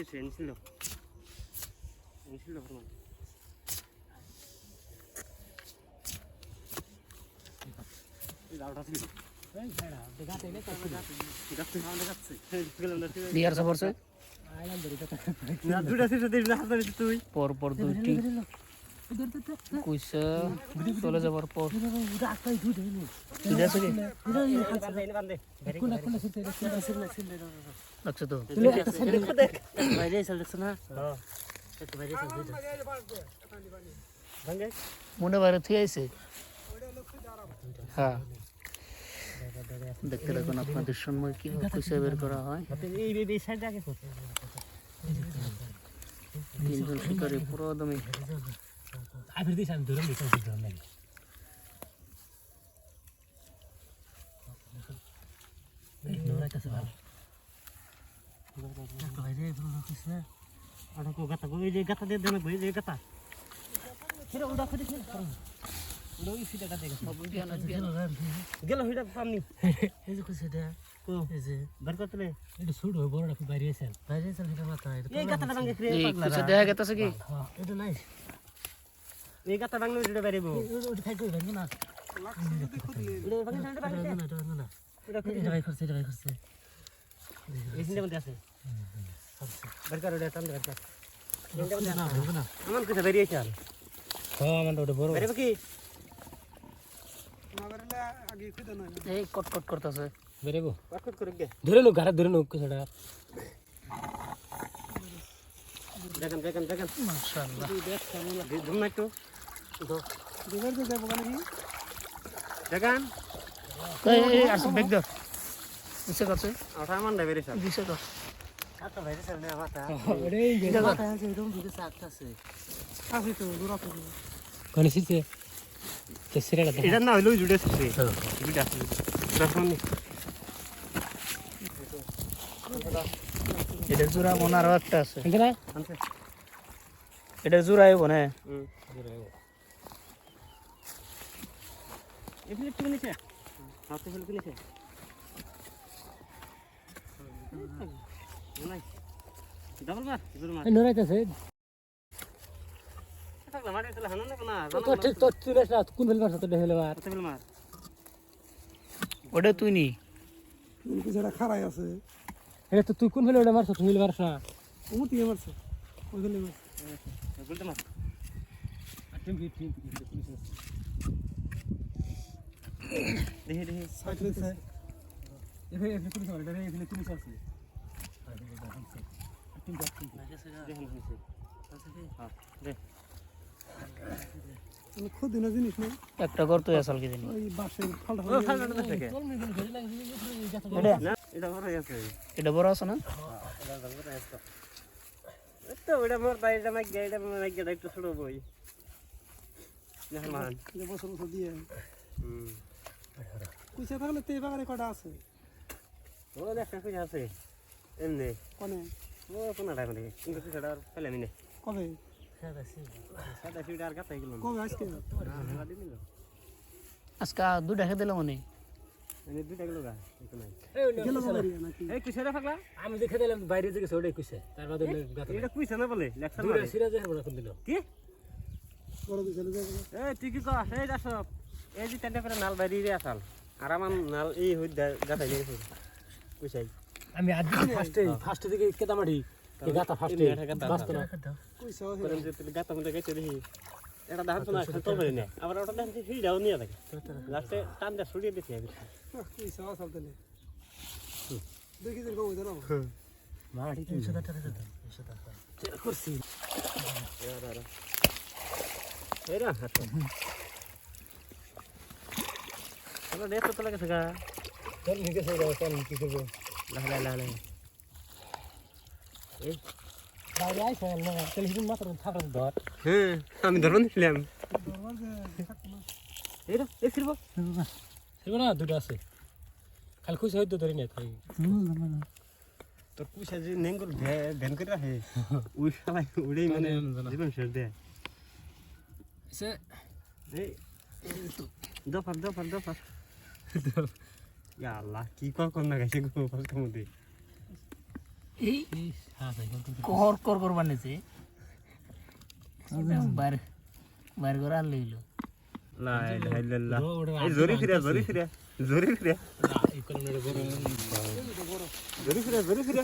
렌치 렌실로 렌실로 그러면 দুটা দিস না তুই পর পর দুইটি কুইসা চলে যাবার পর। লাগছে তো? মনে বাইরে থুই আইছে। হ্যাঁ। দেখতে দেখুন আপনাদের সময় কীভাবে কুইসা বের করা হয়। তিনজন শিকারী পুরো দমে। গাতা দিয়ে দেন এই গাতা গেল হইটা পামনি কো বার করতে এই গাতা ভাঙে রে এই দেখা গেছে কি? এই গাতা ভাঙলে এটা বাইরে বো এই সিনটা মধ্যে আছে। বার কর ওটা টান বার কর। আমার কিছু বেরিয়েছে আর। বেরিয়ে কি? এই কট কট করতেছে। বাকট করে গে। ধরে নো ঘাড়ে ধরে নো কিছুটা দেখেন দেখেন দেখেন। মাশাআল্লাহ। ধুম না একটু। দেখেন। এই এই আসো দাও আচ্ছা বাইরে না আছে আছে। দেখুন এটার জোড়া মনে আরও একটা আছে। এটার জোড়া আইব না হুম। এই ফিলিপ তুমি চলে হানা না মারছ ফিল ওটা তুই নি। এটা তুই কোন বেল ওটা মারছ? তুমি মারছ? না বলতে মার দেখি দেখি দেখেন হইছে হ্যাঁ দেখ একটা কর তুই আসল কি জানি ও ফালটা থেকে? এটা? না এটা বড় আছে। এটা বড় আছে তো ওটা মোর বাইরে মাইক গাইডা মাইক গাইডা একটু ছোট বই। মেহমান। হুম। কুইসা থাকলে তে বাগানে কটা আছে? ও দেখা কই আছে। এমনি। কনে? ও কোনা টাইম রে কিন্তু সেটা ফেলে মিনে কবে? আজকে না দুটা খেয়ে দিলাম মানে এনে দুইটা গেল গা একটু নাই গেল কবে রে নাকি এই কিসের ফাকলা আমি দেখে দিলাম বাইরে থেকে ছোড়ে কইছে। তার বাদে এটা কুইছে না বলে লেকচার মারে সিরাজে বড় কোন দিল। কি? বড় চলে যাবে এই তুই কি কস? এই দাস এই যে তেন্ডে করে নাল বাইরে রে আসাল। আর আমার নাল এই হই গাতা গেছে। কুইছাই আমি আজ ফার্স্টে ফার্স্টে দিকে কেতা মারি এই গাতা গাতা বাস্ত না তুই গাতা মধ্যে গেছে দেখি এটা দাহান তো না খাতো পারি না আবার ওটা দেখছি হিড়াও নিয়ে থাকে লাস্টে টান দিয়ে ছড়িয়ে দিছি আমি কুইসা আসাল তাহলে দেখি দিন কবে জানো কি সেটা টাকা দাও সেটা করছি এরা হাতো চলো দেখ তো লাগে থাকা তোর নিকে সে দাও তোর কি করব লাহলা লাহলা এই বাইরে আইছে না তাহলে হিদিন মাত্র থাকা ধর হ্যাঁ আমি ধরুন ছিলাম না দুটো আছে খালি খুশি হইতো ধরি না তাই তোর পুষা যে নেঙ্গুর ভ্যান করে রাখে উই শালাই উড়েই মানে জীবন শেষ দেয় দফার দফার দফার ইয়া আল্লাহ কি কর কর না গেছে গো ফালতু মধ্যে এই কর কর কর বানিয়েছে। বার বার করে আর লইলো জরি ফিরে জরি ফিরে জরি ফিরে জরি ফিরে জরি ফিরে